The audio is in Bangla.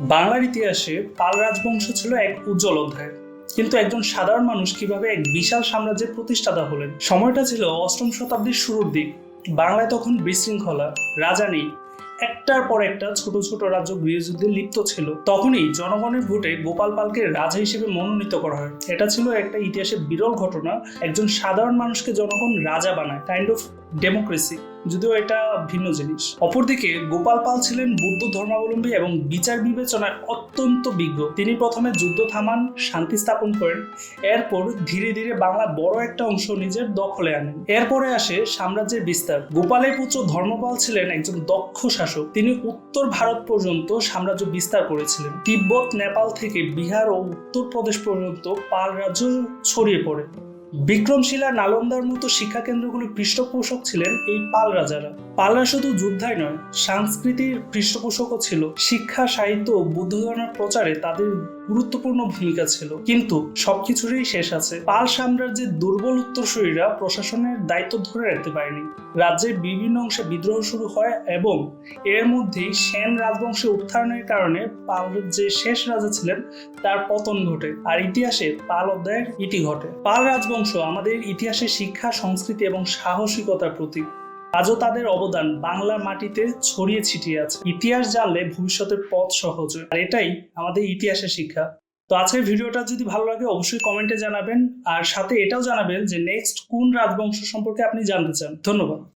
বাংলার ইতিহাসে পাল রাজবংশ ছিল এক উজ্জ্বল অধ্যায়। কিন্তু একজন সাধারণ মানুষ কীভাবে এক বিশাল সাম্রাজ্যের প্রতিষ্ঠাতা হলেন? সময়টা ছিল অষ্টম শতাব্দীর শুরুর দিক। বাংলায় তখন বিশৃঙ্খলা রাজা নেই একটার পর একটা ছোট ছোট রাজ্য গৃহযুদ্ধে লিপ্ত ছিল। তখনই জনগণের ভোটে গোপাল পালকে রাজা হিসেবে মনোনীত করা হয়। এটা ছিল একটা ইতিহাসে বিরল ঘটনা। একজন সাধারণ মানুষকে জনগণ রাজা বানায় কাইন্ড অফ ডেমোক্রেসি, যদিও এটা ভিন্ন জিনিস। অপরদিকে, গোপাল পাল ছিলেন বৌদ্ধ ধর্মাবলম্বী এবং বিচার বিবেচনায় অত্যন্ত বিজ্ঞ। তিনি প্রথমে যুদ্ধ থামান, শান্তি স্থাপন করেন, এরপর ধীরে ধীরে বাংলা বড় একটা অংশ নিজের দখলে আনেন। এরপরে আসে সাম্রাজ্যের বিস্তার। গোপালের পুত্র ধর্মপাল ছিলেন একজন দক্ষ শাসক। তিনি উত্তর ভারত পর্যন্ত সাম্রাজ্য বিস্তার করেছিলেন। তিব্বত, নেপাল থেকে বিহার ও উত্তরপ্রদেশ পর্যন্ত পাল রাজ্য ছড়িয়ে পড়ে। বিক্রমশিলা নালন্দার মতো শিক্ষা কেন্দ্রগুলোর পৃষ্ঠপোষক ছিলেন এই পাল রাজারা। পালরা শুধু যুদ্ধাই নয়, সংস্কৃতির পৃষ্ঠপোষকও ছিল। শিক্ষা, সাহিত্য ও বুদ্ধ ধর্মের প্রচারে তাদের গুরুত্বপূর্ণ ভূমিকা ছিল। কিন্তু সবকিছুরই শেষ আছে। পাল সাম্রাজ্যের দুর্বল উত্তরসূরিরা প্রশাসনের দায়িত্ব ধরে রাখতে পারেনি। রাজ্যের বিভিন্ন অংশে বিদ্রোহ শুরু হয় এবং এর মধ্যেই সেন রাজবংশের উত্থানের কারণে পালের যে শেষ রাজা ছিলেন, তার পতন ঘটে। আর ইতিহাসে পাল অধ্যায়ের ইতি ঘটে। পাল রাজবংশ আমাদের ইতিহাসে শিক্ষা, সংস্কৃতি এবং সাহসিকতার প্রতীক। আজও তাদের অবদান বাংলার মাটিতে ছড়িয়ে ছিটিয়ে আছে। ইতিহাস জানলে ভবিষ্যতের পথ সহজ আর এটাই আমাদের ইতিহাসের শিক্ষা। তো আজকের ভিডিওটা যদি ভালো লাগে, অবশ্যই কমেন্টে জানাবেন। আর সাথে এটাও জানাবেন যে নেক্সট কোন রাজবংশ সম্পর্কে আপনি জানতে চান। ধন্যবাদ।